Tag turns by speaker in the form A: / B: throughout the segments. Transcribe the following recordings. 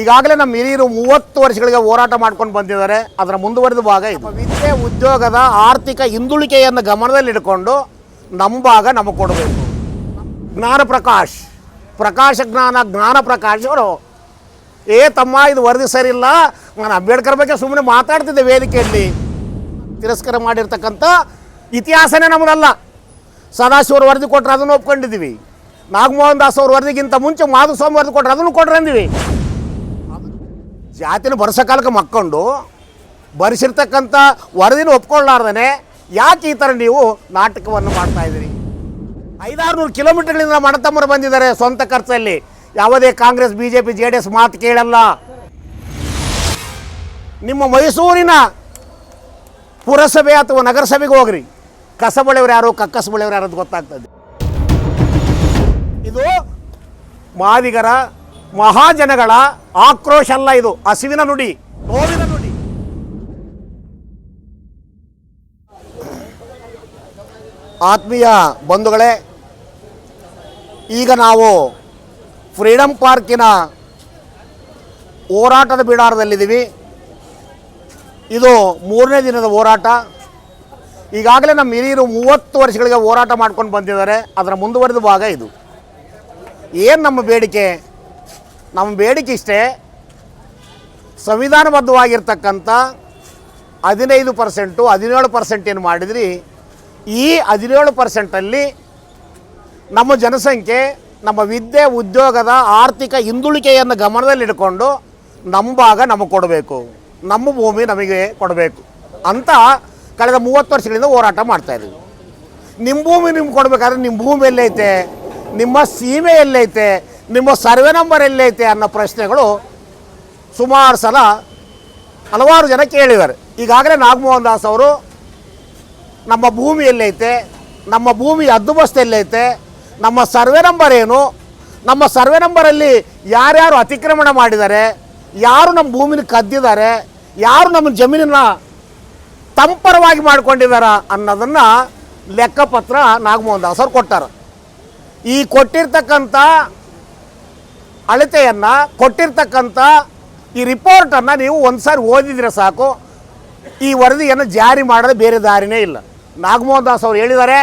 A: ಈಗಾಗಲೇ ನಮ್ಮ ಹಿರಿಯರು ಮೂವತ್ತು ವರ್ಷಗಳಿಗೆ ಹೋರಾಟ ಮಾಡ್ಕೊಂಡು ಬಂದಿದ್ದಾರೆ. ಅದರ ಮುಂದುವರೆದ ಭಾಗ ಇದು. ವಿದ್ಯೆ ಉದ್ಯೋಗದ ಆರ್ಥಿಕ ಹಿಂದುಳಿಕೆಯನ್ನು ಗಮನದಲ್ಲಿಟ್ಟುಕೊಂಡು ನಮ್ಮ ಭಾಗ ನಮಗೆ ಕೊಡಬೇಕು. ಜ್ಞಾನ ಪ್ರಕಾಶ್, ಪ್ರಕಾಶ ಜ್ಞಾನ ಜ್ಞಾನ ಪ್ರಕಾಶ್ ಅವರು, ಏ ತಮ್ಮ, ಇದು ವರದಿ ಸರಿ ಇಲ್ಲ. ನಾನು ಅಂಬೇಡ್ಕರ್ ಬಗ್ಗೆ ಸುಮ್ಮನೆ ಮಾತಾಡ್ತಿದ್ದೆ ವೇದಿಕೆಯಲ್ಲಿ. ತಿರಸ್ಕಾರ ಮಾಡಿರ್ತಕ್ಕಂಥ ಇತಿಹಾಸನೇ ನಮ್ಮದಲ್ಲ. ಸದಾಶಿವರು ವರದಿ ಕೊಟ್ಟರೆ ಅದನ್ನು ಒಪ್ಕೊಂಡಿದ್ದೀವಿ. ನಾಗಮೋಹನ್ ದಾಸ್ ಅವ್ರ ವರದಿಗಿಂತ ಮುಂಚೆ ಮಾಧುಸ್ವಾಮಿ ವರದಿ ಕೊಟ್ಟರೆ ಅದನ್ನು ಕೊಟ್ಟರೆ ಅಂದಿವಿ. ಜಾತಿನ ಬರ್ಸೋ ಕಾಲಕ್ಕೆ ಮಕ್ಕೊಂಡು ಬರೆಸಿರ್ತಕ್ಕಂಥ ವರದಿನ ಒಪ್ಕೊಳ್ಳಾರ್ದೇ ಯಾಕೆ ಈ ಥರ ನೀವು ನಾಟಕವನ್ನು ಮಾಡ್ತಾ ಇದ್ದೀರಿ? ಐದಾರು ನೂರು ಕಿಲೋಮೀಟರ್ಗಳಿಂದ ಮಣತಮ್ಮರು ಬಂದಿದ್ದಾರೆ ಸ್ವಂತ ಖರ್ಚಲ್ಲಿ. ಯಾವುದೇ Congress B J P J D S ಮಾತು ಕೇಳಲ್ಲ. ನಿಮ್ಮ ಮೈಸೂರಿನ ಪುರಸಭೆ ಅಥವಾ ನಗರಸಭೆಗೆ ಹೋಗ್ರಿ. ಕಸ ಬಳಿಯವ್ರು ಯಾರು ಕಕ್ಕಸ ಬಳಿಯವ್ರು ಯಾರು ಗೊತ್ತಾಗ್ತದೆ. ಇದು ಮಾದಿಗರ ಮಹಾಜನಗಳ ಆಕ್ರೋಶ ಅಲ್ಲ ಇದು, ಹಸಿವಿನ ನುಡಿ. ನೋವಿನ ನುಡಿ. ಆತ್ಮೀಯ ಬಂಧುಗಳೇ, ಈಗ ನಾವು ಫ್ರೀಡಮ್ ಪಾರ್ಕಿನ ಹೋರಾಟದ ಬಿಡಾರದಲ್ಲಿದ್ದೀವಿ. ಇದು ಮೂರನೇ ದಿನದ ಹೋರಾಟ. ಈಗಾಗಲೇ ನಮ್ಮ ಹಿರಿಯರು ಮೂವತ್ತು ವರ್ಷಗಳಿಗೆ ಹೋರಾಟ ಮಾಡ್ಕೊಂಡು ಬಂದಿದ್ದಾರೆ. ಅದರ ಮುಂದುವರೆದ ಭಾಗ ಇದು. ಏನು ನಮ್ಮ ಬೇಡಿಕೆ? ನಮ್ಮ ಬೇಡಿಕೆ ಇಷ್ಟೇ ಸಂವಿಧಾನಬದ್ಧವಾಗಿರ್ತಕ್ಕಂಥ ಹದಿನೈದು ಪರ್ಸೆಂಟು ಹದಿನೇಳು ಪರ್ಸೆಂಟ್ ಏನು ಮಾಡಿದ್ರಿ, ಈ ಹದಿನೇಳು ಪರ್ಸೆಂಟಲ್ಲಿ ನಮ್ಮ ಜನಸಂಖ್ಯೆ, ನಮ್ಮ ವಿದ್ಯೆ, ಉದ್ಯೋಗದ ಆರ್ಥಿಕ ಹಿಂದುಳಿಕೆಯನ್ನು ಗಮನದಲ್ಲಿಟ್ಕೊಂಡು ನಮ್ಮ ಭಾಗ ನಮಗೆ ಕೊಡಬೇಕು. ನಮ್ಮ ಭೂಮಿ ನಮಗೆ ಕೊಡಬೇಕು ಅಂತ ಕಳೆದ ಮೂವತ್ತು ವರ್ಷಗಳಿಂದ ಹೋರಾಟ ಮಾಡ್ತಾ ಇದ್ದೀವಿ. ನಿಮ್ಮ ಭೂಮಿ ನಿಮ್ಗೆ ಕೊಡಬೇಕಾದ್ರೆ ನಿಮ್ಮ ಭೂಮಿ ಎಲ್ಲೈತೆ, ನಿಮ್ಮ ಸೀಮೆ ಎಲ್ಲೈತೆ ನಿಮ್ಮ ಸರ್ವೆ ನಂಬರ್ ಎಲ್ಲೈತೆ ಅನ್ನೋ ಪ್ರಶ್ನೆಗಳು ಸುಮಾರು ಸಲ ಹಲವಾರು ಜನ ಕೇಳಿದ್ದಾರೆ. ಈಗಾಗಲೇ ನಾಗಮೋಹನ್ ದಾಸ್ ಅವರು ನಮ್ಮ ಭೂಮಿ ಎಲ್ಲೈತೆ ನಮ್ಮ ಭೂಮಿ ಹದ್ದುಬಸ್ತು ಎಲ್ಲೈತೆ ನಮ್ಮ ಸರ್ವೆ ನಂಬರ್ ಏನು, ನಮ್ಮ ಸರ್ವೆ ನಂಬರಲ್ಲಿ ಯಾರ್ಯಾರು ಅತಿಕ್ರಮಣ ಮಾಡಿದ್ದಾರೆ, ಯಾರು ನಮ್ಮ ಭೂಮಿನ ಕದ್ದಿದ್ದಾರೆ, ಯಾರು ನಮ್ಮ ಜಮೀನನ್ನು ತಂಪರವಾಗಿ ಮಾಡ್ಕೊಂಡಿದ್ದಾರೆ ಅನ್ನೋದನ್ನು ಲೆಕ್ಕಪತ್ರ ನಾಗಮೋಹನ್ ದಾಸ್ ಅವ್ರು ಕೊಟ್ಟಾರ. ಈ ಕೊಟ್ಟಿರ್ತಕ್ಕಂಥ ಅಳತೆಯನ್ನು ಕೊಟ್ಟಿರ್ತಕ್ಕಂಥ ಈ ರಿಪೋರ್ಟನ್ನು ನೀವು ಒಂದು ಸಾರಿ ಓದಿದ್ರೆ ಸಾಕು. ಈ ವರದಿಯನ್ನು ಜಾರಿ ಮಾಡದೆ ಬೇರೆ ದಾರಿನೇ ಇಲ್ಲ. ನಾಗಮೋಹನ್ ದಾಸ್ ಅವರು ಹೇಳಿದ್ದಾರೆ,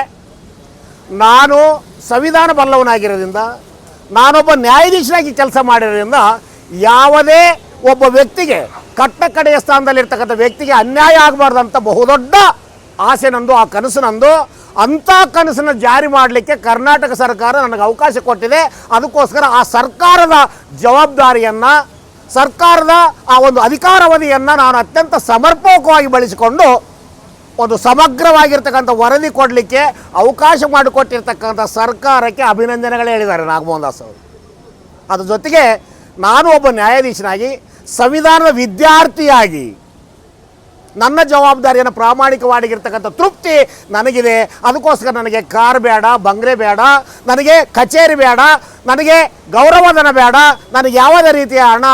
A: ನಾನು ಸಂವಿಧಾನ ಬಲ್ಲವನಾಗಿರೋದ್ರಿಂದ, ನಾನೊಬ್ಬ ನ್ಯಾಯಾಧೀಶನಾಗಿ ಕೆಲಸ ಮಾಡಿರೋದ್ರಿಂದ, ಯಾವುದೇ ಒಬ್ಬ ವ್ಯಕ್ತಿಗೆ ಕಟ್ಟ ಕಡೆಯ ಸ್ಥಾನದಲ್ಲಿರ್ತಕ್ಕಂಥ ವ್ಯಕ್ತಿಗೆ ಅನ್ಯಾಯ ಆಗಬಾರ್ದಂಥ ಬಹುದೊಡ್ಡ ಆಸೆ ನಂದು, ಆ ಕನಸು ನಂದು ಅಂಥ ಕನಸನ್ನು ಜಾರಿ ಮಾಡಲಿಕ್ಕೆ ಕರ್ನಾಟಕ ಸರ್ಕಾರ ನನಗೆ ಅವಕಾಶ ಕೊಟ್ಟಿದೆ. ಅದಕ್ಕೋಸ್ಕರ ಆ ಸರ್ಕಾರದ ಜವಾಬ್ದಾರಿಯನ್ನು, ಸರ್ಕಾರದ ಆ ಒಂದು ಅಧಿಕಾರಾವಧಿಯನ್ನು ನಾನು ಅತ್ಯಂತ ಸಮರ್ಪಕವಾಗಿ ಬಳಸಿಕೊಂಡು ಒಂದು ಸಮಗ್ರವಾಗಿರ್ತಕ್ಕಂಥ ವರದಿ ಕೊಡಲಿಕ್ಕೆ ಅವಕಾಶ ಮಾಡಿಕೊಟ್ಟಿರ್ತಕ್ಕಂಥ ಸರ್ಕಾರಕ್ಕೆ ಅಭಿನಂದನೆಗಳು ಹೇಳಿದ್ದಾರೆ ನಾಗಮೋಹನ್ ದಾಸ್ ಅವರು. ಅದ್ರ ಜೊತೆಗೆ ನಾನು ಒಬ್ಬ ನ್ಯಾಯಾಧೀಶನಾಗಿ, ಸಂವಿಧಾನದ ವಿದ್ಯಾರ್ಥಿಯಾಗಿ ನನ್ನ ಜವಾಬ್ದಾರಿಯನ್ನು ಪ್ರಾಮಾಣಿಕವಾಗಿರ್ತಕ್ಕಂಥ ತೃಪ್ತಿ ನನಗಿದೆ. ಅದಕ್ಕೋಸ್ಕರ ನನಗೆ ಕಾರ್ ಬೇಡ, ಬಂಗ್ರೆ ಬೇಡ, ನನಗೆ ಕಚೇರಿ ಬೇಡ, ನನಗೆ ಗೌರವಧನ ಬೇಡ, ನನಗೆ ಯಾವುದೇ ರೀತಿಯ ಹಣ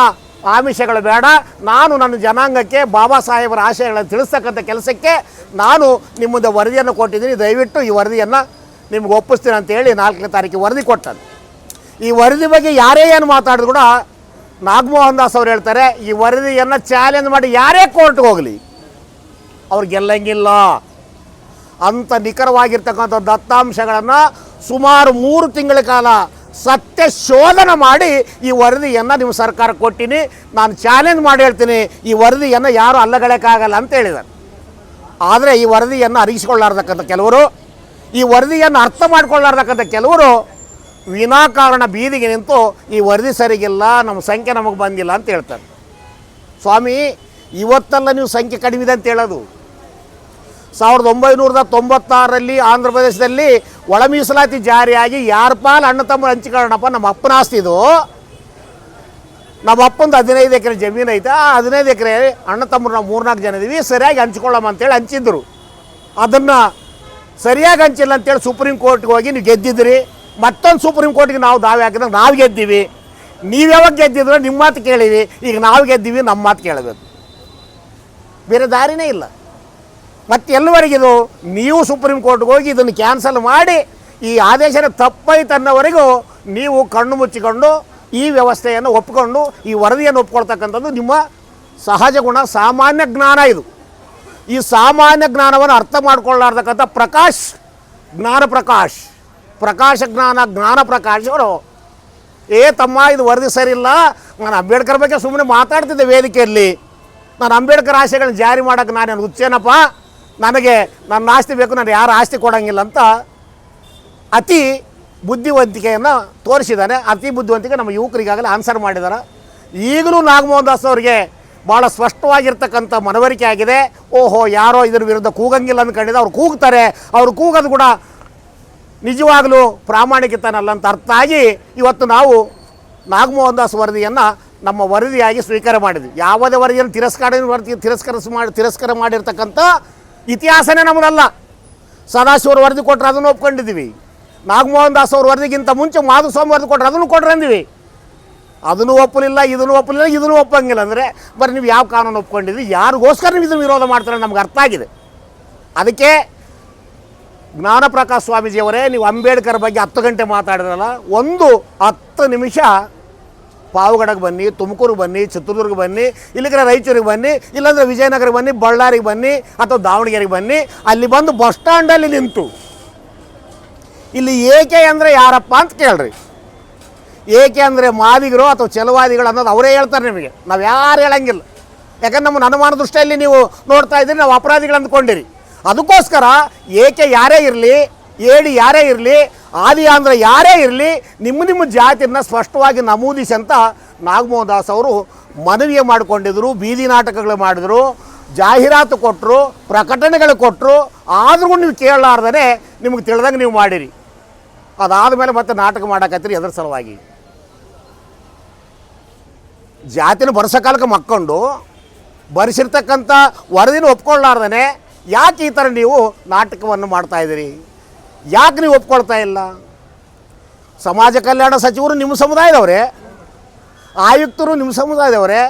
A: ಆಮಿಷಗಳು ಬೇಡ. ನಾನು ನನ್ನ ಜನಾಂಗಕ್ಕೆ, ಬಾಬಾ ಸಾಹೇಬರ ಆಶಯಗಳನ್ನು ತಿಳಿಸ್ತಕ್ಕಂಥ ಕೆಲಸಕ್ಕೆ ನಾನು ನಿಮ್ಮ ಮುಂದೆ ವರದಿಯನ್ನು ಕೊಟ್ಟಿದ್ದೀನಿ. ದಯವಿಟ್ಟು ಈ ವರದಿಯನ್ನು ನಿಮ್ಗೆ ಒಪ್ಪಿಸ್ತೀನಿ ಅಂತೇಳಿ ನಾಲ್ಕನೇ ತಾರೀಕಿಗೆ ವರದಿ ಕೊಟ್ಟನು ಈ ವರದಿ ಬಗ್ಗೆ ಯಾರೇ ಏನು ಮಾತಾಡಿದ್ರು ಕೂಡ ನಾಗಮೋಹನ್ ದಾಸ್ ಅವ್ರು ಹೇಳ್ತಾರೆ, ಈ ವರದಿಯನ್ನು ಚಾಲೆಂಜ್ ಮಾಡಿ ಯಾರೇ ಕೋರ್ಟ್ಗೆ ಹೋಗಲಿ. ಅವ್ರು ಗೆಲ್ಲಂಗಿಲ್ಲ ಅಂಥ ನಿಖರವಾಗಿರ್ತಕ್ಕಂಥ ದತ್ತಾಂಶಗಳನ್ನು ಸುಮಾರು ಮೂರು ತಿಂಗಳ ಕಾಲ ಸತ್ಯ ಶೋಧನೆ ಮಾಡಿ ಈ ವರದಿಯನ್ನು ನಿಮ್ಮ ಸರ್ಕಾರ ಕೊಟ್ಟಿನಿ. ನಾನು ಚಾಲೆಂಜ್ ಮಾಡಿ ಹೇಳ್ತೀನಿ, ಈ ವರದಿಯನ್ನು ಯಾರು ಅಲ್ಲಗಳಕ್ಕಾಗಲ್ಲ ಅಂತ ಹೇಳಿದ್ದಾರೆ ಆದರೆ ಈ ವರದಿಯನ್ನು ಅರಿಗಿಸಿಕೊಳ್ಳಾರ್ದಕ್ಕಂಥ ಕೆಲವರು, ಈ ವರದಿಯನ್ನು ಅರ್ಥ ಮಾಡಿಕೊಳ್ಳಾರ್ದಕ್ಕಂಥ ಕೆಲವರು ವಿನಾಕಾರಣ ಬೀದಿಗೆ ನಿಂತು ಈ ವರದಿ ಸರಿಗಿಲ್ಲ, ನಮ್ಮ ಸಂಖ್ಯೆ ನಮಗೆ ಬಂದಿಲ್ಲ ಅಂತ ಹೇಳ್ತಾರೆ. ಸ್ವಾಮಿ ಇವತ್ತೆಲ್ಲ ನೀವು ಸಂಖ್ಯೆ ಕಡಿಮೆ ಇದೆ ಅಂತ ಹೇಳೋದು. ಸಾವಿರದ ಒಂಬೈನೂರದ ತೊಂಬತ್ತಾರರಲ್ಲಿ ಆಂಧ್ರ ಪ್ರದೇಶದಲ್ಲಿ ಒಳ ಮೀಸಲಾತಿ ಜಾರಿಯಾಗಿ ಯಾರ ಪಾಲ್ ಅಣ್ಣ ತಮ್ಮ ಹಂಚಿಕೊಳ್ಳೋಣಪ್ಪ, ನಮ್ಮ ಅಪ್ಪನ ಆಸ್ತಿ ಇದು. ನಮ್ಮ ಅಪ್ಪಂದು ಹದಿನೈದು ಎಕರೆ ಜಮೀನು ಐತೆ, ಆ ಹದಿನೈದು ಎಕರೆ ಅಣ್ಣ ತಮ್ಮರು ನಾವು ಮೂರ್ನಾಲ್ಕು ಜನ ಇದೀವಿ, ಸರಿಯಾಗಿ ಹಂಚ್ಕೊಳ್ಳಮ್ಮ ಅಂತೇಳಿ ಹಂಚಿದ್ರು. ಅದನ್ನು ಸರಿಯಾಗಿ ಹಂಚಿಲ್ಲ ಅಂತೇಳಿ ಸುಪ್ರೀಂ ಕೋರ್ಟ್ಗೆ ಹೋಗಿ ನೀವು ಗೆದ್ದಿದ್ರಿ. ಮತ್ತೊಂದು ಸುಪ್ರೀಂ ಕೋರ್ಟ್ಗೆ ನಾವು ದಾವೆ ಹಾಕಿದ್ರೆ ನಾವು ಗೆದ್ದೀವಿ. ನೀವು ಯಾವಾಗ ಗೆದ್ದಿದ್ರೆ, ನಿಮ್ಮ ಮಾತು ಕೇಳಿವಿ ಈಗ ನಾವು ಗೆದ್ದೀವಿ, ನಮ್ಮ ಮಾತು ಕೇಳಬೇಕು. ಬೇರೆ ದಾರಿನೇ ಇಲ್ಲ. ಮತ್ತೆ ಎಲ್ಲಿವರೆಗಿದು ನೀವು ಸುಪ್ರೀಂ ಕೋರ್ಟ್ಗೆ ಹೋಗಿ ಇದನ್ನು ಕ್ಯಾನ್ಸಲ್ ಮಾಡಿ ಈ ಆದೇಶನ ತಪ್ಪೈತನ್ನವರೆಗೂ ನೀವು ಕಣ್ಣು ಮುಚ್ಚಿಕೊಂಡು ಈ ವ್ಯವಸ್ಥೆಯನ್ನು ಒಪ್ಪಿಕೊಂಡು ಈ ವರದಿಯನ್ನು ಒಪ್ಕೊಳ್ತಕ್ಕಂಥದ್ದು ನಿಮ್ಮ ಸಹಜ ಗುಣ, ಸಾಮಾನ್ಯ ಜ್ಞಾನ ಇದು. ಈ ಸಾಮಾನ್ಯ ಜ್ಞಾನವನ್ನು ಅರ್ಥ ಮಾಡ್ಕೊಳ್ಳಾರ್ದಕ್ಕಂಥ ಪ್ರಕಾಶ್, ಜ್ಞಾನ ಪ್ರಕಾಶ್, ಪ್ರಕಾಶ ಜ್ಞಾನ ಜ್ಞಾನ ಪ್ರಕಾಶ್ ಅವರು ಏ ತಮ್ಮ, ಇದು ವರದಿ ಸರಿ ಇಲ್ಲ ನಾನು ಅಂಬೇಡ್ಕರ್ ಬಗ್ಗೆ ಸುಮ್ಮನೆ ಮಾತಾಡ್ತಿದ್ದೆ ವೇದಿಕೆಯಲ್ಲಿ. ನಾನು ಅಂಬೇಡ್ಕರ್ ಆಶಯಗಳನ್ನ ಜಾರಿ ಮಾಡೋಕೆ ನಾನೇನು ಹುಚ್ಚೇನಪ್ಪ? ನನಗೆ ನನ್ನ ಆಸ್ತಿ ಬೇಕು ನಾನು ಯಾರು ಆಸ್ತಿ ಕೊಡೋಂಗಿಲ್ಲ ಅಂತ ಅತಿ ಬುದ್ಧಿವಂತಿಕೆಯನ್ನು ತೋರಿಸಿದ್ದಾನೆ. ಅತಿ ಬುದ್ಧಿವಂತಿಕೆ ನಮ್ಮ ಯುವಕರಿಗಾಗಲೇ ಆನ್ಸರ್ ಮಾಡಿದ್ದಾರೆ. ಈಗಲೂ ನಾಗಮೋಹನ್ ದಾಸ್ ಅವರಿಗೆ ಭಾಳ ಸ್ಪಷ್ಟವಾಗಿರ್ತಕ್ಕಂಥ ಮನವರಿಕೆ ಆಗಿದೆ. ಓಹೋ, ಯಾರೋ ಇದ್ರ ವಿರುದ್ಧ ಕೂಗಂಗಿಲ್ಲ ಅಂದ್ಕೊಂಡಿದ್ದೆ ಅವ್ರು ಕೂಗ್ತಾರೆ. ಅವ್ರು ಕೂಗೋದು ಕೂಡ ನಿಜವಾಗಲೂ ಪ್ರಾಮಾಣಿಕತನಲ್ಲ ಅಂತ ಅರ್ಥ ಆಗಿ ಇವತ್ತು ನಾವು ನಾಗಮೋಹನ್ ದಾಸ್ ವರದಿಯನ್ನು ನಮ್ಮ ವರದಿಯಾಗಿ ಸ್ವೀಕಾರ ಮಾಡಿದ್ವಿ. ಯಾವುದೇ ವರದಿಯನ್ನು ತಿರಸ್ಕಾರ ವರದಿ ತಿರಸ್ಕರಿಸಿ ಮಾಡಿ ತಿರಸ್ಕಾರ ಮಾಡಿರ್ತಕ್ಕಂಥ ಇತಿಹಾಸನೇ ನಮ್ಮದಲ್ಲ. ಸದಾಶಿವರು ವರದಿ ಕೊಟ್ಟರೆ ಅದನ್ನು ಒಪ್ಕೊಂಡಿದ್ದೀವಿ. ನಾಗಮೋಹನ್ ದಾಸ್ ಅವ್ರ ವರದಿಗಿಂತ ಮುಂಚೆ ಮಾಧುಸ್ವಾಮಿ ವರದಿ ಕೊಟ್ಟರೆ ಅದನ್ನು ಕೊಟ್ರೆ ಅಂದಿವಿ. ಅದನ್ನು ಒಪ್ಪಲಿಲ್ಲ, ಇದನ್ನು ಒಪ್ಪಲಿಲ್ಲ, ಇದನ್ನು ಒಪ್ಪಂಗಿಲ್ಲ ಅಂದರೆ ಬರೀ ನೀವು ಯಾವ ಕಾನೂನು ಒಪ್ಕೊಂಡಿದ್ವಿ ಯಾರಿಗೋಸ್ಕರ ನೀವು ಇದನ್ನು ವಿರೋಧ ಮಾಡ್ತಾರೆ ನಮ್ಗೆ ಅರ್ಥ ಆಗಿದೆ. ಅದಕ್ಕೆ ಜ್ಞಾನಪ್ರಕಾಶ್ ಸ್ವಾಮೀಜಿಯವರೇ, ನೀವು ಅಂಬೇಡ್ಕರ್ ಬಗ್ಗೆ ಹತ್ತು ಗಂಟೆ ಮಾತಾಡಿದ್ರಲ್ಲ, ಒಂದು ಹತ್ತು ನಿಮಿಷ ಪಾವಗಡಕ್ಕೆ ಬನ್ನಿ, ತುಮಕೂರಿಗೆ ಬನ್ನಿ ಚಿತ್ರದುರ್ಗ ಬನ್ನಿ ಇಲ್ಲಿಗೆ ರಾಯಚೂರಿಗೆ ಬನ್ನಿ, ಇಲ್ಲಾಂದ್ರೆ ವಿಜಯನಗರಕ್ಕೆ ಬನ್ನಿ, ಬಳ್ಳಾರಿಗೆ ಬನ್ನಿ ಅಥವಾ ದಾವಣಗೆರೆಗೆ ಬನ್ನಿ, ಅಲ್ಲಿ ಬಂದು ಬಸ್ ಸ್ಟ್ಯಾಂಡಲ್ಲಿ ನಿಂತು. ಇಲ್ಲಿ ಏಕೆ ಅಂದರೆ ಯಾರಪ್ಪ ಅಂತ ಕೇಳ್ರಿ. ಏಕೆ ಅಂದರೆ ಮಾದಿಗರು ಅಥವಾ ಚಲವಾದಿಗಳು ಅನ್ನೋದು ಅವರೇ ಹೇಳ್ತಾರೆ ನಿಮಗೆ. ನಾವು ಯಾರು ಹೇಳಂಗಿಲ್ಲ. ಯಾಕಂದ್ರೆ ನಮ್ಮ ಅನುಮಾನ ದೃಷ್ಟಿಯಲ್ಲಿ ನೀವು ನೋಡ್ತಾ ಇದ್ದೀರಿ, ನಾವು ಅಪರಾಧಿಗಳು ಅಂದ್ಕೊಂಡಿರಿ. ಅದಕ್ಕೋಸ್ಕರ ಏಕೆ ಯಾರೇ ಇರಲಿ, ಏಡಿ ಯಾರೇ ಇರಲಿ ಆದಿ ಅಂದರೆ ಯಾರೇ ಇರಲಿ, ನಿಮ್ಮ ನಿಮ್ಮ ಜಾತಿಯನ್ನು ಸ್ಪಷ್ಟವಾಗಿ ನಮೂದಿಸಿ ಅಂತ ನಾಗಮೋಹನ್ ದಾಸ್ ಅವರು ಮನವಿ ಮಾಡಿಕೊಂಡಿದ್ರು, ಬೀದಿ ನಾಟಕಗಳು ಮಾಡಿದ್ರು, ಜಾಹೀರಾತು ಕೊಟ್ಟರು ಪ್ರಕಟಣೆಗಳು ಕೊಟ್ಟರು ಆದರೂ ನೀವು ಕೇಳಲಾರ್ದೇ ನಿಮಗೆ ತಿಳಿದಂಗೆ ನೀವು ಮಾಡಿರಿ. ಅದಾದ ಮೇಲೆ ಮತ್ತೆ ನಾಟಕ ಮಾಡಕತ್ತೀರಿ ಅದರ ಸಲುವಾಗಿ. ಜಾತಿನ ಬರ್ಸೋ ಕಾಲಕ್ಕೆ ಮಕ್ಕೊಂಡು ಬರೆಸಿರ್ತಕ್ಕಂಥ ವರದಿನ ಒಪ್ಕೊಳ್ಳಾರ್ದೇ ಯಾಕೆ ಈ ಥರ ನೀವು ನಾಟಕವನ್ನು ಮಾಡ್ತಾ ಇದ್ದೀರಿ? ಯಾಕೆ ನೀವು ಒಪ್ಕೊಳ್ತಾ ಇಲ್ಲ? ಸಮಾಜ ಕಲ್ಯಾಣ ಸಚಿವರು ನಿಮ್ಮ ಸಮುದಾಯದವರೇ, ಆಯುಕ್ತರು ನಿಮ್ಮ ಸಮುದಾಯದವರೇ,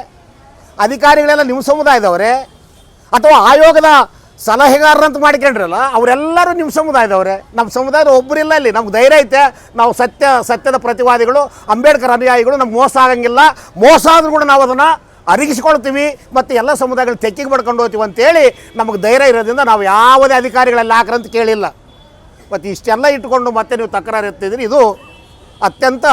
A: ಅಧಿಕಾರಿಗಳೆಲ್ಲ ನಿಮ್ಮ ಸಮುದಾಯದವರೇ, ಅಥವಾ ಆಯೋಗದ ಸಲಹೆಗಾರರಂತ ಮಾಡಿಕೊಂಡ್ರಲ್ಲ, ಅವರೆಲ್ಲರೂ ನಿಮ್ಮ ಸಮುದಾಯದವರೇ. ನಮ್ಮ ಸಮುದಾಯದ ಒಬ್ಬರಿಲ್ಲ ಇಲ್ಲಿ ನಮ್ಗೆ ಧೈರ್ಯ ಐತೆ. ನಾವು ಸತ್ಯ, ಸತ್ಯದ ಪ್ರತಿವಾದಿಗಳು, ಅಂಬೇಡ್ಕರ್ ಅನುಯಾಯಿಗಳು. ನಮ್ಗೆ ಮೋಸ ಆಗಂಗಿಲ್ಲ. ಮೋಸ ಆದರೂ ಕೂಡ ನಾವು ಅದನ್ನು ಅರಗಿಸ್ಕೊಳ್ತೀವಿ. ಮತ್ತು ಎಲ್ಲ ಸಮುದಾಯಗಳು ತೆಕ್ಕಿಗೆ ಪಡ್ಕೊಂಡು ಹೋಗ್ತೀವಿ ಅಂತೇಳಿ ನಮಗೆ ಧೈರ್ಯ ಇರೋದ್ರಿಂದ ನಾವು ಯಾವುದೇ ಅಧಿಕಾರಿಗಳೆಲ್ಲ ಹಾಕ್ರಂತ ಕೇಳಿಲ್ಲ. ಮತ್ತು ಇಷ್ಟೆಲ್ಲ ಇಟ್ಕೊಂಡು ಮತ್ತೆ ನೀವು ತಕರಾರು ಎತ್ತಿದ್ರಿ ಇದು ಅತ್ಯಂತ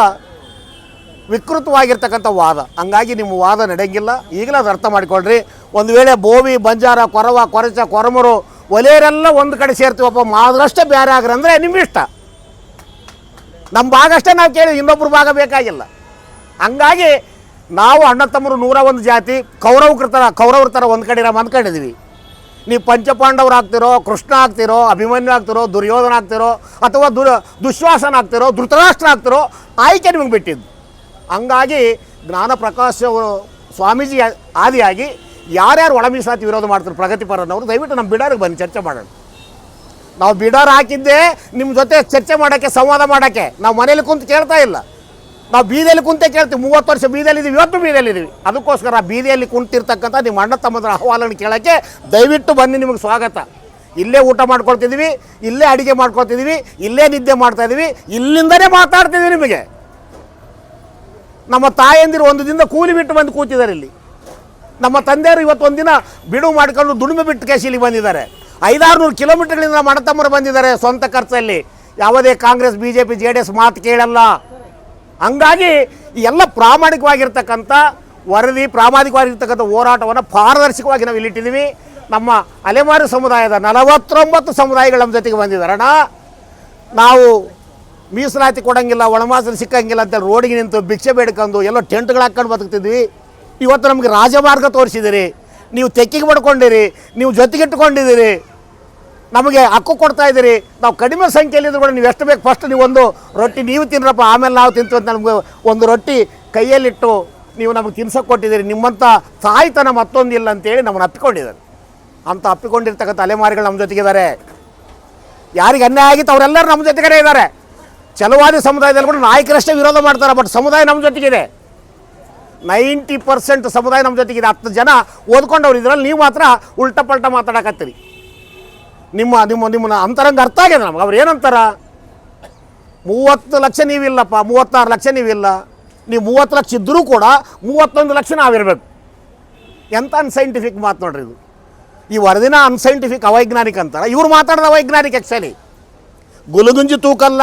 A: ವಿಕೃತವಾಗಿರ್ತಕ್ಕಂಥ ವಾದ. ಹಂಗಾಗಿ ನಿಮ್ಮ ವಾದ ನಡೆಯಂಗಿಲ್ಲ. ಈಗಲೇ ಅದು ಅರ್ಥ ಮಾಡಿಕೊಳ್ಳ್ರಿ ಒಂದು ವೇಳೆ ಬೋವಿ, ಬಂಜಾರ, ಕೊರವ, ಕೊರಚ, ಕೊರಮರು, ಒಲೆಯರೆಲ್ಲ ಒಂದು ಕಡೆ ಸೇರ್ತೀವಪ್ಪ, ಮಾದರಷ್ಟೇ ಬೇರೆ ಆಗ್ರಂದ್ರೆ ನಿಮ್ಮ ಇಷ್ಟ. ನಮ್ಮ ಭಾಗ ಅಷ್ಟೇ ನಾವು ಕೇಳಿ ಇನ್ನೊಬ್ಬರು ಭಾಗ ಬೇಕಾಗಿಲ್ಲ. ಹಂಗಾಗಿ ನಾವು ಅಣ್ಣ ತಮ್ಮರು ನೂರ ಒಂದು ಜಾತಿ ಕೌರವ್ರ ಥರ ಕೌರವ್ರ ಥರ ಒಂದು ಕಡೆ ನಾವು ಅಂದ್ಕೊಂಡಿದ್ದೀವಿ ನೀವು ಪಂಚಪಾಂಡವ್ರು ಆಗ್ತಿರೋ, ಕೃಷ್ಣ ಆಗ್ತಿರೋ, ಅಭಿಮನ್ಯು ಆಗ್ತಿರೋ, ದುರ್ಯೋಧನ ಆಗ್ತಿರೋ, ಅಥವಾ ದುರ್, ದುಶ್ವಾಸನ ಆಗ್ತಿರೋ, ಧೃತರಾಷ್ಟ್ರ ಆಗ್ತಿರೋ ಆಯ್ಕೆ ನಿಮಗೆ ಬಿಟ್ಟಿದ್ದು. ಹಂಗಾಗಿ ಜ್ಞಾನ ಪ್ರಕಾಶ್ ಸ್ವಾಮೀಜಿ ಆದಿಯಾಗಿ ಯಾರ್ಯಾರು ಒಳ ಮೀಸಲಾತಿ ವಿರೋಧ ಮಾಡ್ತಾರೆ ಪ್ರಗತಿಪರನವರು ದಯವಿಟ್ಟು ನಮ್ಮ ಬಿಡಾರಿಗೆ ಬನ್ನಿ, ಚರ್ಚೆ ಮಾಡೋಣ. ನಾವು ಬಿಡಾರ್ ಹಾಕಿದ್ದೆ ನಿಮ್ಮ ಜೊತೆ ಚರ್ಚೆ ಮಾಡೋಕ್ಕೆ, ಸಂವಾದ ಮಾಡೋಕ್ಕೆ. ನಾವು ಮನೇಲಿ ಕುಂತು ಕೇಳ್ತಾ ಇಲ್ಲ. ನಾವು ಬೀದಿಯಲ್ಲಿ ಕುಂತೆ ಕೇಳ್ತೀವಿ. ಮೂವತ್ತು ವರ್ಷ ಬೀದಿಯಲ್ಲಿ ಇದೀವಿ, ಇವತ್ತು ಬೀದಿಯಲ್ಲಿ ಇದೀವಿ. ಅದಕ್ಕೋಸ್ಕರ ಬೀದಿಯಲ್ಲಿ ಕುಂತಿರ್ತಕ್ಕಂಥ ನಿಮ್ಮ ಅಣ್ಣ ತಮ್ಮದ್ರ ಅಹವಾಲನ್ನು ಕೇಳೋಕ್ಕೆ ದಯವಿಟ್ಟು ಬನ್ನಿ, ನಿಮಗೆ ಸ್ವಾಗತ. ಇಲ್ಲೇ ಊಟ ಮಾಡ್ಕೊಳ್ತಿದ್ದೀವಿ ಇಲ್ಲೇ ಅಡುಗೆ ಮಾಡ್ಕೊಳ್ತಿದ್ದೀವಿ ಇಲ್ಲೇ ನಿದ್ದೆ ಮಾಡ್ತಾ ಇದೀವಿ, ಇಲ್ಲಿಂದನೇ ಮಾತಾಡ್ತಿದ್ದೀವಿ ನಿಮಗೆ. ನಮ್ಮ ತಾಯಂದಿರು ಒಂದು ದಿನ ಕೂಲಿ ಬಿಟ್ಟು ಬಂದು ಕೂತಿದ್ದಾರೆ ಇಲ್ಲಿ. ನಮ್ಮ ತಂದೆಯರು ಇವತ್ತು ಒಂದಿನ ಬಿಡುವು ಮಾಡ್ಕೊಂಡು ದುಡಿಮೆ ಬಿಟ್ಟು ಕೇಸಿ ಇಲ್ಲಿ ಬಂದಿದ್ದಾರೆ. ಐದಾರು ನೂರು ಕಿಲೋಮೀಟರ್ಗಳಿಂದ ನಮ್ಮ ಅಣ್ಣತಮ್ಮರು ಬಂದಿದ್ದಾರೆ ಸ್ವಂತ ಖರ್ಚಲ್ಲಿ. ಯಾವುದೇ Congress B J P J D S ಮಾತು ಕೇಳಲ್ಲ. ಹಂಗಾಗಿ ಎಲ್ಲ ಪ್ರಾಮಾಣಿಕವಾಗಿರ್ತಕ್ಕಂಥ ವರದಿ, ಪ್ರಾಮಾಣಿಕವಾಗಿರ್ತಕ್ಕಂಥ ಹೋರಾಟವನ್ನು ಪಾರದರ್ಶಕವಾಗಿ ನಾವು ಇಲ್ಲಿಟ್ಟಿದ್ದೀವಿ ನಮ್ಮ ಅಲೆಮಾರು ಸಮುದಾಯದ ನಲವತ್ತೊಂಬತ್ತು ಸಮುದಾಯಗಳ ನಮ್ಮ ಜೊತೆಗೆ ಬಂದಿದ್ದಾರಣ ನಾವು ಮೀಸಲಾತಿ ಕೊಡಂಗಿಲ್ಲ ಒಳಮಾಸಲು ಸಿಕ್ಕಂಗಿಲ್ಲ ಅಂತ ರೋಡಿಗೆ ನಿಂತು ಭಿಕ್ಷೆ ಬೇಡ್ಕೊಂಡು ಎಲ್ಲೋ ಟೆಂಟ್ಗಳು ಹಾಕ್ಕೊಂಡು ಬದುಕ್ತಿದ್ವಿ. ಇವತ್ತು ನಮಗೆ ರಾಜಮಾರ್ಗ ತೋರಿಸಿದಿರಿ. ನೀವು ತೆಕ್ಕಿಗೆ ಪಡ್ಕೊಂಡಿರಿ, ನೀವು ಜೊತೆಗಿಟ್ಟುಕೊಂಡಿದ್ದೀರಿ. ನಮಗೆ ಹಕ್ಕು ಕೊಡ್ತಾ ಇದ್ದೀರಿ. ನಾವು ಕಡಿಮೆ ಸಂಖ್ಯೆಯಲ್ಲಿದ್ರು ಕೂಡ ನೀವು ಎಷ್ಟು ಬೇಕು ಫಸ್ಟ್ ನೀವು ಒಂದು ರೊಟ್ಟಿ ನೀವು ತಿನ್ರಪ್ಪ, ಆಮೇಲೆ ನಾವು ತಿಂತೀವಿ ಅಂತ ನಮಗೆ ಒಂದು ರೊಟ್ಟಿ ಕೈಯಲ್ಲಿಟ್ಟು ನೀವು ನಮಗೆ ತಿನ್ಸಕ್ಕೆ ಕೊಟ್ಟಿದ್ದೀರಿ. ನಿಮ್ಮಂಥ ತಾಯ್ತನ ಮತ್ತೊಂದಿಲ್ಲ ಅಂತೇಳಿ ನಮ್ಮನ್ನು ಅಪ್ಪಿಕೊಂಡಿದ್ದಾರೆ. ಅಂತ ಅಪ್ಪಿಕೊಂಡಿರ್ತಕ್ಕಂಥ ಅಲೆಮಾರಿಗಳು ನಮ್ಮ ಜೊತೆಗಿದ್ದಾರೆ. ಯಾರಿಗೆ ಅನ್ಯಾಯ ಆಗಿತ್ತು ಅವರೆಲ್ಲರೂ ನಮ್ಮ ಜೊತೆಗೇ ಇದ್ದಾರೆ. ಚಲವಾದಿ ಸಮುದಾಯದಲ್ಲಿ ಕೂಡ ನಾಯಕರಷ್ಟೇ ವಿರೋಧ ಮಾಡ್ತಾರೆ ಬಟ್ ಸಮುದಾಯ ನಮ್ಮ ಜೊತೆಗಿದೆ. ನೈಂಟಿ ಪರ್ಸೆಂಟ್ ಸಮುದಾಯ ನಮ್ಮ ಜೊತೆಗಿದೆ. ಹತ್ತು ಜನ ಓದ್ಕೊಂಡವ್ರು, ಇದರಲ್ಲಿ ನೀವು ಮಾತ್ರ ಉಲ್ಟಾ ಪಲ್ಟ ಮಾತಾಡಕತ್ತೀರಿ. ನಿಮ್ಮ ನಿಮ್ಮ ನಿಮ್ಮನ್ನ ಅಂತರಂಗ ಅರ್ಥ ಆಗಿದೆ ನಮ್ಗೆ ಅವ್ರು ಏನಂತಾರ ಮೂವತ್ತು ಲಕ್ಷ ನೀವಿಲ್ಲಪ್ಪ ಮೂವತ್ತಾರು ಲಕ್ಷ ನೀವಿಲ್ಲ ನೀವು ಮೂವತ್ತು ಲಕ್ಷ ಇದ್ದರೂ ಕೂಡ ಮೂವತ್ತೊಂದು ಲಕ್ಷ ನಾವಿರಬೇಕು ಎಂಥ ಅನ್ಸೈಂಟಿಫಿಕ್ ಮಾತು ನೋಡ್ರಿ ಇದು ಈ ವರದಿನ ಅನ್ಸೈಂಟಿಫಿಕ್ ಅವೈಜ್ಞಾನಿಕ ಅಂತಾರೆ ಇವ್ರು ಮಾತಾಡೋದು ಅವೈಜ್ಞಾನಿಕ ಆ್ಯಕ್ಚುಲಿ ಗುಲುಗುಂಜಿ ತೂಕಲ್ಲ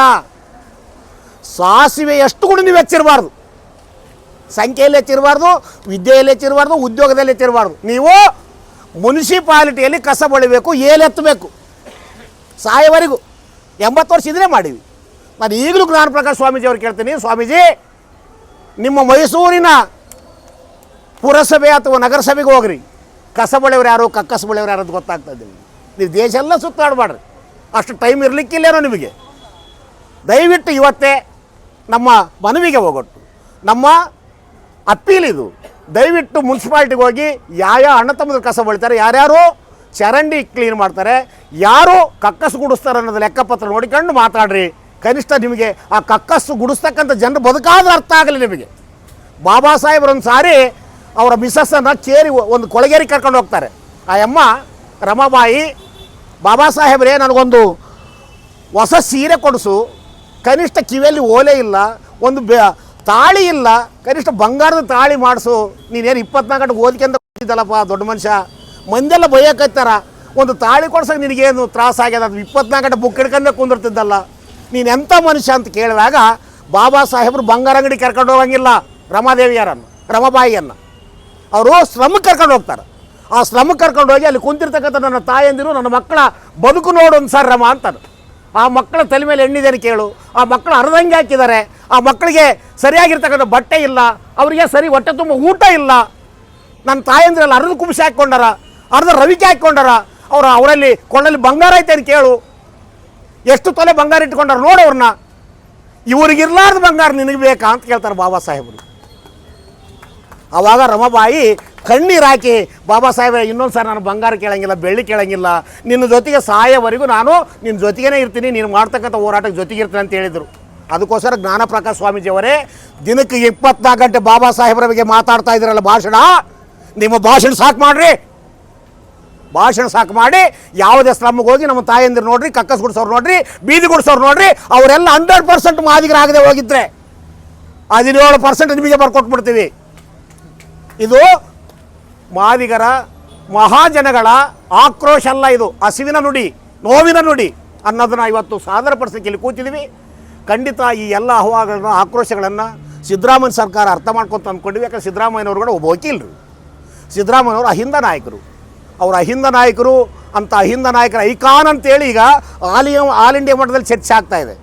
A: ಸಾಸಿವೆ ಎಷ್ಟು ಕೂಡ ನೀವು ಹೆಚ್ಚಿರಬಾರ್ದು ಸಂಖ್ಯೆಯಲ್ಲಿ ಹೆಚ್ಚಿರಬಾರ್ದು ವಿದ್ಯೆಯಲ್ಲಿ ಹೆಚ್ಚಿರಬಾರ್ದು ಉದ್ಯೋಗದಲ್ಲಿ ಹೆಚ್ಚಿರಬಾರ್ದು ನೀವು ಮುನ್ಸಿಪಾಲಿಟಿಯಲ್ಲಿ ಕಸ ಬಳಿಬೇಕು ಏಲೆತ್ತಬೇಕು ಸಾಯವರೆಗೂ. ಎಂಬತ್ತು ವರ್ಷ ಇದ್ರೆ ಮಾಡೀವಿ ನಾನು ಈಗಲೂ ಜ್ಞಾನ ಪ್ರಕಾಶ್ ಸ್ವಾಮೀಜಿ ಅವ್ರು ಕೇಳ್ತೀನಿ, ಸ್ವಾಮೀಜಿ, ನಿಮ್ಮ ಮೈಸೂರಿನ ಪುರಸಭೆ ಅಥವಾ ನಗರಸಭೆಗೆ ಹೋಗ್ರಿ. ಕಸ ಬಳೆಯವ್ರು ಯಾರು ಕಕ್ಕಸ ಬಳೆಯವ್ರು ಯಾರು ಅಂತ ಗೊತ್ತಾಗ್ತಾ ಇದ್ದೀನಿ ನೀವು ದೇಶ ಎಲ್ಲ ಸುತ್ತಾಡಬಾಡ್ರಿ ಅಷ್ಟು ಟೈಮ್ ಇರಲಿಕ್ಕಿಲ್ಲೇನೋ ನಿಮಗೆ. ದಯವಿಟ್ಟು ಇವತ್ತೇ ನಮ್ಮ ಮನವಿಗೆ ಹೋಗೊಟ್ಟು. ನಮ್ಮ ಅಪ್ಪೀಲಿದು ದಯವಿಟ್ಟು ಮುನ್ಸಿಪಾಲ್ಟಿಗೆ ಹೋಗಿ ಯಾವ ಅಣ್ಣ ತಮ್ಮದ್ರ ಕಸ ಬಳಿತಾರೆ, ಯಾರ್ಯಾರು ಚರಂಡಿ ಕ್ಲೀನ್ ಮಾಡ್ತಾರೆ. ಯಾರು ಕಕ್ಕಸು ಗುಡಿಸ್ತಾರೆ ಅನ್ನೋದು ಲೆಕ್ಕಪತ್ರ ನೋಡಿಕೊಂಡು ಮಾತಾಡ್ರಿ. ಕನಿಷ್ಠ ನಿಮಗೆ ಆ ಕಕ್ಕಸ್ಸು ಗುಡಿಸ್ತಕ್ಕಂಥ ಜನರು ಬದುಕಾದ ಅರ್ಥ ಆಗಲಿ ನಿಮಗೆ. ಬಾಬಾ ಸಾಹೇಬ್ರೊಂದು ಸಾರಿ ಅವರ ಮಿಸಸ್ಸನ್ನು ಚೇರಿ ಒಂದು ಕೊಳಗೇರಿ ಕರ್ಕೊಂಡು ಹೋಗ್ತಾರೆ. ಆ ಅಮ್ಮ, ರಮಾಬಾಯಿ, ಬಾಬಾ ಸಾಹೇಬ್ರೇ, ನನಗೊಂದು ಹೊಸ ಸೀರೆ ಕೊಡಿಸು. ಕನಿಷ್ಠ ಕಿವಿಯಲ್ಲಿ ಓಲೆ ಇಲ್ಲ, ಒಂದು ಬೆ ತಾಳಿ ಇಲ್ಲ, ಕನಿಷ್ಠ ಬಂಗಾರದ ತಾಳಿ ಮಾಡಿಸು. ನೀನೇನು ಇಪ್ಪತ್ನಾಲ್ಕು ಗಂಟೆ ಅಂತ ಕೊಟ್ಟಿದ್ದಲ್ಲಪ್ಪ ದೊಡ್ಡ ಮನುಷ್ಯ. ಮಂದೆಲ್ಲ ಬೈಯಕತ್ತಾರ. ಒಂದು ತಾಳಿ ಕೊಡ್ಸಕ್ಕೆ ನಿನಗೇನು ತ್ರಾಸ ಆಗ್ಯದ? ಅದು ಇಪ್ಪತ್ನಾಲ್ಕು ಗಂಟೆ ಬುಕ್ ಹಿಡ್ಕೊಂಡೆ ಕುಂದಿರ್ತಿದ್ದಲ್ಲ. ನೀನು ಎಂಥ ಮನುಷ್ಯ ಅಂತ ಕೇಳಿದಾಗ ಬಾಬಾ ಸಾಹೇಬರು ಬಂಗಾರ ಅಂಗಡಿ ಕರ್ಕೊಂಡು ಹೋಗಂಗಿಲ್ಲ. ರಮಾದೇವಿಯರನ್ನು, ರಮಾಬಾಯಿಯನ್ನು. ಅವರು ಶ್ರಮಕ್ಕೆ ಕರ್ಕೊಂಡು ಹೋಗ್ತಾರೆ. ಆ ಶ್ರಮಕ್ಕೆ ಕರ್ಕೊಂಡು ಹೋಗಿ ಅಲ್ಲಿ ಕುಂತಿರ್ತಕ್ಕಂಥ ನನ್ನ ತಾಯಂದಿರು, ನನ್ನ ಮಕ್ಕಳ ಬದುಕು ನೋಡು ಒಂದು ಸರ್ ರಮ ಅಂತಾರೆ. ಆ ಮಕ್ಕಳ ತಲೆ ಮೇಲೆ ಎಣ್ಣಿದೇನು ಕೇಳು. ಆ ಮಕ್ಕಳು ಅರ್ಧಂಗೆ ಹಾಕಿದ್ದಾರೆ. ಆ ಮಕ್ಕಳಿಗೆ ಸರಿಯಾಗಿರ್ತಕ್ಕಂಥ ಬಟ್ಟೆ ಇಲ್ಲ. ಅವರಿಗೆ ಸರಿ ಹೊಟ್ಟೆ ತುಂಬ ಊಟ ಇಲ್ಲ. ನನ್ನ ತಾಯಂದಿರಲ್ಲಿ ಅರ್ಧ ಕುಂಬಿಸಿ ಹಾಕ್ಕೊಂಡಾರ. ಅರ್ಧ ರವಿಕೆ ಹಾಕ್ಕೊಂಡಾರ. ಅವ್ರು ಅವರಲ್ಲಿ ಕೊಳ್ಳಲ್ಲಿ ಬಂಗಾರ ಐತೆ ಅಂತ ಕೇಳು. ಎಷ್ಟು ತೊಲೆ ಬಂಗಾರ ಇಟ್ಕೊಂಡಾರ ನೋಡು ಅವ್ರನ್ನ. ಇವ್ರಿಗಿರ್ಲಾರ್ದು ಬಂಗಾರ ನಿನಗೆ ಬೇಕಾ ಅಂತ ಕೇಳ್ತಾರೆ ಬಾಬಾ ಸಾಹೇಬರು. ಆವಾಗ ರಮಾಬಾಯಿ ಕಣ್ಣೀರು ಹಾಕಿ, ಬಾಬಾ ಸಾಹೇಬ್ ಇನ್ನೊಂದು ಸಾರಿ ನಾನು ಬಂಗಾರ ಕೇಳಂಗಿಲ್ಲ, ಬೆಳ್ಳಿ ಕೇಳಂಗಿಲ್ಲ. ನಿನ್ನ ಜೊತೆಗೆ ಸಹಾಯವರೆಗೂ ನಾನು ನಿನ್ನ ಜೊತೆಗೇ ಇರ್ತೀನಿ, ನೀನು ಮಾಡ್ತಕ್ಕಂಥ ಹೋರಾಟಕ್ಕೆ ಜೊತೆಗೆ ಇರ್ತೀನಿ ಅಂತ ಹೇಳಿದರು. ಅದಕ್ಕೋಸ್ಕರ ಜ್ಞಾನಪ್ರಕಾಶ್ ಸ್ವಾಮೀಜಿಯವರೇ, ದಿನಕ್ಕೆ ಇಪ್ಪತ್ನಾಲ್ಕು ಗಂಟೆ ಬಾಬಾ ಸಾಹೇಬರ ಬಗ್ಗೆ ಮಾತಾಡ್ತಾ ಇದ್ದೀರಲ್ಲ ಭಾಷಣ. ನಿಮ್ಮ ಭಾಷಣ ಸಾಕು ಮಾಡ್ರಿ. ಭಾಷಣ ಸಾಕು ಮಾಡಿ, ಯಾವುದೇ ಶ್ರಮಕ್ಕೆ ಹೋಗಿ ನಮ್ಮ ತಾಯಂದಿರು ನೋಡ್ರಿ, ಕಕ್ಕಸ್ ಗುಡ್ಸೋರು ನೋಡ್ರಿ, ಬೀದಿ ಗುಡ್ಸೋರು ನೋಡ್ರಿ, ಅವರೆಲ್ಲ ಹಂಡ್ರೆಡ್ ಪರ್ಸೆಂಟ್ ಮಾದಿಗರಾಗದೆ ಹೋಗಿದ್ರೆ ಹದಿನೇಳು ಪರ್ಸೆಂಟ್ ನಿಮಗೆ ಬರ್ಕೊಟ್ಬಿಡ್ತೀವಿ. ಇದು ಮಾದಿಗರ, ಮಹಾಜನಗಳ ಆಕ್ರೋಶ ಅಲ್ಲ ಇದು, ಹಸಿವಿನ ನುಡಿ, ನೋವಿನ ನುಡಿ ಅನ್ನೋದನ್ನ ಇವತ್ತು ಸಾದರಪಡಿಸಲಿಕ್ಕೆ ಇಲ್ಲಿ ಕೂತಿದ್ವಿ. ಖಂಡಿತ ಈ ಎಲ್ಲ ಅಹವಾಗಳನ್ನು ಆಕ್ರೋಶಗಳನ್ನು ಸಿದ್ದರಾಮಯ್ಯ ಸರ್ಕಾರ ಅರ್ಥ ಮಾಡ್ಕೊಂತ ಅಂದ್ಕೊಂಡಿವಿ, ಯಾಕಂದ್ರೆ ಸಿದ್ದರಾಮಯ್ಯನವರು ಕೂಡ ಒಬ್ಬ ವಕೀಲರು. ಸಿದ್ದರಾಮಯ್ಯನವರು ಅಹಿಂದ ನಾಯಕರು. ಅವರು ಅಹಿಂದ ನಾಯಕರು ಅಂತ ಅಹಿಂದ ನಾಯಕರ ಐಕಾನ್ ಅಂತೇಳಿ ಈಗ ಆಲ್ ಆಲ್ ಇಂಡಿಯಾ ಮಟ್ಟದಲ್ಲಿ ಚರ್ಚೆ ಆಗ್ತಾ ಇದೆ.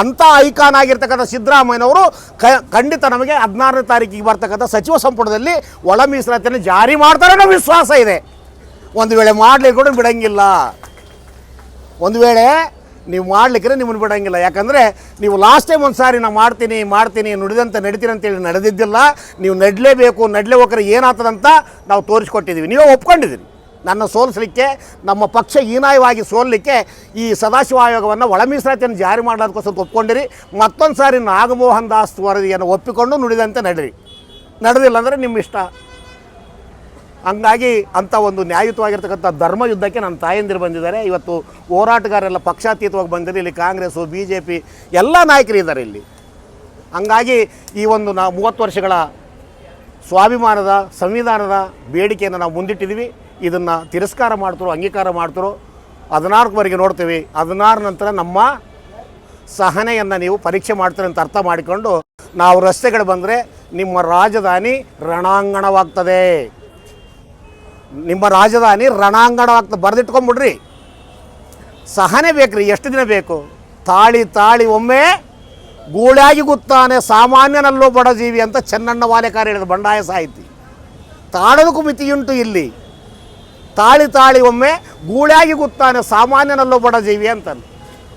A: ಅಂಥ ಐಕಾನ್ ಆಗಿರ್ತಕ್ಕಂಥ ಸಿದ್ದರಾಮಯ್ಯನವರು ಕ, ಖಂಡಿತ ನಮಗೆ ಹದಿನಾರನೇ ತಾರೀಕಿಗೆ ಬರ್ತಕ್ಕಂಥ ಸಚಿವ ಸಂಪುಟದಲ್ಲಿ ಒಳ ಮೀಸಲಾತಿಯನ್ನು ಜಾರಿ ಮಾಡ್ತಾರೆ ಅನ್ನೋ ವಿಶ್ವಾಸ ಇದೆ. ಒಂದು ವೇಳೆ ಮಾಡಲಿಕ್ಕೆ ಕೂಡ ಬಿಡಂಗಿಲ್ಲ. ಒಂದು ವೇಳೆ ನೀವು ಮಾಡಲಿಕ್ಕೆ ನಿಮ್ಮನ್ನು ಬಿಡಂಗಿಲ್ಲ. ಯಾಕಂದರೆ ನೀವು ಲಾಸ್ಟ್ ಟೈಮ್ ಒಂದು ಸಾರಿ ನಾನು ಮಾಡ್ತೀನಿ ಮಾಡ್ತೀನಿ, ನುಡಿದಂತೆ ನಡಿತೀನಿ ಅಂತೇಳಿ ನಡೆದಿದ್ದಿಲ್ಲ. ನೀವು ನಡಲೇಬೇಕು ನಡಲೇ ಹೋಗ್ರೆ ಏನಾಗ್ತದಂತ ನಾವು ತೋರಿಸ್ಕೊಟ್ಟಿದ್ದೀವಿ. ನೀವೇ ಒಪ್ಕೊಂಡಿದ್ದೀರಿ. ನನ್ನ ಸೋಲಿಸಲಿಕ್ಕೆ, ನಮ್ಮ ಪಕ್ಷ ಹೀನಾಯವಾಗಿ ಸೋಲಲಿಕ್ಕೆ ಈ ಸದಾಶಿವ ಆಯೋಗವನ್ನು ಒಳ ಮೀಸಲಾತಿಯನ್ನು ಜಾರಿ ಮಾಡೋದಕ್ಕೋಸ್ಕರ ಒಪ್ಕೊಂಡಿರಿ. ಮತ್ತೊಂದು ಸಾರಿ ನಾಗಮೋಹನ್ ದಾಸ್ ವರದಿಯನ್ನು ಒಪ್ಪಿಕೊಂಡು ನುಡಿದಂತೆ ನಡೀರಿ. ನಡೆದಿಲ್ಲ ಅಂದರೆ ನಿಮ್ಮ ಇಷ್ಟ. ಹಂಗಾಗಿ ಅಂಥ ಒಂದು ನ್ಯಾಯಯುತವಾಗಿರ್ತಕ್ಕಂಥ ಧರ್ಮ ಯುದ್ಧಕ್ಕೆ ನನ್ನ ತಾಯಂದಿರು ಬಂದಿದ್ದಾರೆ. ಇವತ್ತು ಹೋರಾಟಗಾರೆಲ್ಲ ಪಕ್ಷಾತೀತವಾಗಿ ಬಂದಿದ್ದಾರೆ. ಇಲ್ಲಿ ಕಾಂಗ್ರೆಸ್ಸು ಬಿ ಜೆ ಪಿ ಎಲ್ಲ ನಾಯಕರು ಇದ್ದಾರೆ ಇಲ್ಲಿ. ಹಂಗಾಗಿ ಈ ಒಂದು ನಾ ಮೂವತ್ತು ವರ್ಷಗಳ ಸ್ವಾಭಿಮಾನದ, ಸಂವಿಧಾನದ ಬೇಡಿಕೆಯನ್ನು ನಾವು ಮುಂದಿಟ್ಟಿದ್ದೀವಿ. ಇದನ್ನು ತಿರಸ್ಕಾರ ಮಾಡ್ತಾರೋ, ಅಂಗೀಕಾರ ಮಾಡ್ತಾರೋ, ಹದಿನಾಲ್ಕುವರೆಗೆ ನೋಡ್ತೀವಿ. ಹದಿನಾರು ನಂತರ ನಮ್ಮ ಸಹನೆಯನ್ನು ನೀವು ಪರೀಕ್ಷೆ ಮಾಡ್ತೀರಿ ಅಂತ ಅರ್ಥ ಮಾಡಿಕೊಂಡು ನಾವು ರಸ್ತೆಗಳು ಬಂದರೆ ನಿಮ್ಮ ರಾಜಧಾನಿ ರಣಾಂಗಣವಾಗ್ತದೆ. ನಿಮ್ಮ ರಾಜಧಾನಿ ರಣಾಂಗಣವಾಗ್ತದೆ. ಬರೆದಿಟ್ಕೊಂಬಿಡ್ರಿ. ಸಹನೆ ಬೇಕ್ರಿ, ಎಷ್ಟು ದಿನ ಬೇಕು? ತಾಳಿ ತಾಳಿ ಒಮ್ಮೆ ಗೂಳಾಗಿ ಗುತ್ತಾನೆ ಸಾಮಾನ್ಯನಲ್ಲೋ ಬಡಜೀವಿ ಅಂತ ಚೆನ್ನಣ್ಣ ವಾಲೆಕಾರ ಹೇಳಿದ ಬಂಡಾಯ ಸಾಹಿತಿ. ತಾಳೋದಕ್ಕೂ ಮಿತಿಯುಂಟು ಇಲ್ಲಿ. ತಾಳಿ ತಾಳಿ ಒಮ್ಮೆ ಗೂಳಾಗಿ ಗುತ್ತಾನೆ ಸಾಮಾನ್ಯನಲ್ಲೋ ಬಡಜೀವಿ ಅಂತ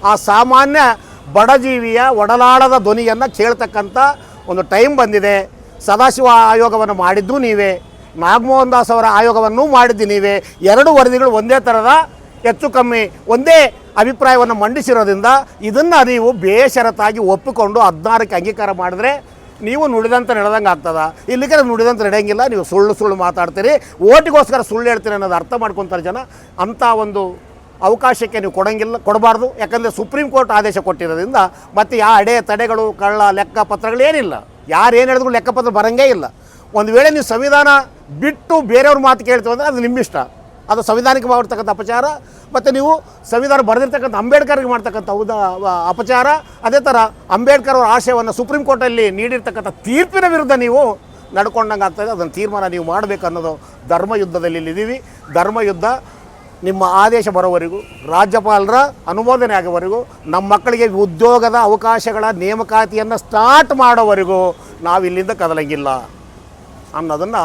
A: ಆ ಸಾಮಾನ್ಯ ಬಡಜೀವಿಯ ಒಡಲಾಳದ ಧ್ವನಿಯನ್ನು ಕೇಳ್ತಕ್ಕಂಥ ಒಂದು ಟೈಮ್ ಬಂದಿದೆ. ಸದಾಶಿವ ಆಯೋಗವನ್ನು ಮಾಡಿದ್ದು ನೀವೇ. ನಾಗಮೋಹನ್ ದಾಸ್ ಅವರ ಆಯೋಗವನ್ನು ಮಾಡಿದ್ದು ನೀವೇ. ಎರಡು ವರದಿಗಳು ಒಂದೇ ಥರದ ಹೆಚ್ಚು ಕಮ್ಮಿ ಒಂದೇ ಅಭಿಪ್ರಾಯವನ್ನು ಮಂಡಿಸಿರೋದ್ರಿಂದ ಇದನ್ನು ನೀವು ಬೇಷರತ್ತಾಗಿ ಒಪ್ಪಿಕೊಂಡು ಹದಿನಾರಕ್ಕೆ ಅಂಗೀಕಾರ ಮಾಡಿದ್ರೆ ನೀವು ನುಡಿದಂತ ನಡೆದಂಗೆ ಆಗ್ತದ? ಇಲ್ಲಿಗೆ ನುಡಿದಂತ ನಡೆಯಂಗಿಲ್ಲ, ನೀವು ಸುಳ್ಳು ಸುಳ್ಳು ಮಾತಾಡ್ತೀರಿ, ಓಟಿಗೋಸ್ಕರ ಸುಳ್ಳು ಹೇಳ್ತೀರಿ ಅನ್ನೋದು ಅರ್ಥ ಮಾಡ್ಕೊತಾರೆ ಜನ. ಅಂಥ ಒಂದು ಅವಕಾಶಕ್ಕೆ ನೀವು ಕೊಡಂಗಿಲ್ಲ, ಕೊಡಬಾರ್ದು. ಯಾಕಂದರೆ ಸುಪ್ರೀಂ ಕೋರ್ಟ್ ಆದೇಶ ಕೊಟ್ಟಿರೋದ್ರಿಂದ ಮತ್ತು ಯಾ ಅಡೆ ತಡೆಗಳು, ಕಳ್ಳ, ಲೆಕ್ಕ ಪತ್ರಗಳು ಏನಿಲ್ಲ. ಯಾರು ಏನು ಹೇಳಿದ್ರು ಲೆಕ್ಕಪತ್ರ ಬರಂಗೇ ಇಲ್ಲ. ಒಂದು ವೇಳೆ ನೀವು ಸಂವಿಧಾನ ಬಿಟ್ಟು ಬೇರೆಯವ್ರ ಮಾತು ಕೇಳ್ತೀವಿ ಅಂದರೆ ಅದು ನಿಮ್ಮಿಷ್ಟ. ಅದು ಸಂವಿಧಾನಿಕವಾಗಿರ್ತಕ್ಕಂಥ ಅಪಚಾರ, ಮತ್ತು ನೀವು ಸಂವಿಧಾನ ಬರೆದಿರ್ತಕ್ಕಂಥ ಅಂಬೇಡ್ಕರ್ಗೆ ಮಾಡ್ತಕ್ಕಂಥ ಉದ ಅಪಚಾರ, ಅದೇ ಥರ ಅಂಬೇಡ್ಕರ್ ಅವರ ಆಶಯವನ್ನು ಸುಪ್ರೀಂ ಕೋರ್ಟಲ್ಲಿ ನೀಡಿರ್ತಕ್ಕಂಥ ತೀರ್ಪಿನ ವಿರುದ್ಧ ನೀವು ನಡ್ಕೊಂಡಂಗೆ ಆಗ್ತದೆ. ಅದನ್ನು ತೀರ್ಮಾನ ನೀವು ಮಾಡಬೇಕನ್ನೋದು ಧರ್ಮಯುದ್ಧದಲ್ಲಿ ಇಲ್ಲಿದ್ದೀವಿ ಧರ್ಮಯುದ್ಧ ನಿಮ್ಮ ಆದೇಶ ಬರೋವರೆಗೂ, ರಾಜ್ಯಪಾಲರ ಅನುಮೋದನೆ ಆಗೋವರೆಗೂ, ನಮ್ಮ ಮಕ್ಕಳಿಗೆ ಉದ್ಯೋಗದ ಅವಕಾಶಗಳ ನೇಮಕಾತಿಯನ್ನು ಸ್ಟಾರ್ಟ್ ಮಾಡೋವರೆಗೂ ನಾವು ಇಲ್ಲಿಂದ ಕದಲಂಗಿಲ್ಲ ಅನ್ನೋದನ್ನು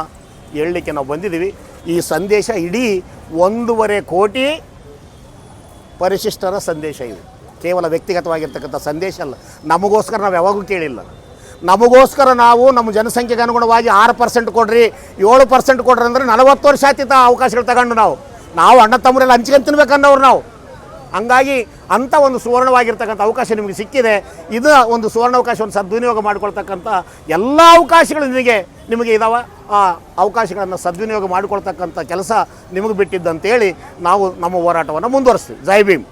A: ಹೇಳಲಿಕ್ಕೆ ನಾವು ಬಂದಿದ್ದೀವಿ. ಈ ಸಂದೇಶ ಇಡೀ ಒಂದೂವರೆ ಕೋಟಿ ಪರಿಶಿಷ್ಟರ ಸಂದೇಶ ಇದು. ಕೇವಲ ವ್ಯಕ್ತಿಗತವಾಗಿರ್ತಕ್ಕಂಥ ಸಂದೇಶ ಅಲ್ಲ. ನಮಗೋಸ್ಕರ ನಾವು ಯಾವಾಗೂ ಕೇಳಿಲ್ಲ. ನಮಗೋಸ್ಕರ ನಾವು ನಮ್ಮ ಜನಸಂಖ್ಯೆಗೆ ಅನುಗುಣವಾಗಿ ಆರು ಪರ್ಸೆಂಟ್ ಕೊಡ್ರಿ, ಏಳು ಪರ್ಸೆಂಟ್ ಕೊಡ್ರಿ ಅಂದರೆ ನಲವತ್ತು ವರ್ಷ ಆತಿತ್ತ ಅವಕಾಶಗಳು ತಗೊಂಡು ನಾವು. ನಾವು ಅಣ್ಣ ತಮ್ಮರೆಲ್ಲ ಹಂಚ್ಕೊಂಡು ತಿನ್ಬೇಕನ್ನೋರು ನಾವು. ಹಂಗಾಗಿ ಅಂಥ ಒಂದು ಸುವರ್ಣವಾಗಿರ್ತಕ್ಕಂಥ ಅವಕಾಶ ನಿಮಗೆ ಸಿಕ್ಕಿದೆ. ಇದು ಒಂದು ಸುವರ್ಣ ಅವಕಾಶವನ್ನು ಸದ್ವಿನಿಯೋಗ ಮಾಡಿಕೊಳ್ತಕ್ಕಂಥ ಎಲ್ಲ ಅವಕಾಶಗಳು ನಿಮಗೆ ನಿಮಗೆ ಇದಾವೆ. ಆ ಅವಕಾಶಗಳನ್ನು ಸದ್ವಿನಿಯೋಗ ಮಾಡಿಕೊಳ್ತಕ್ಕಂಥ ಕೆಲಸ ನಿಮಗೆ ಬಿಟ್ಟಿದ್ದಂತೇಳಿ ನಾವು ನಮ್ಮ ಹೋರಾಟವನ್ನು ಮುಂದುವರಿಸ್ತೀವಿ. ಜೈ ಭೀಮ್.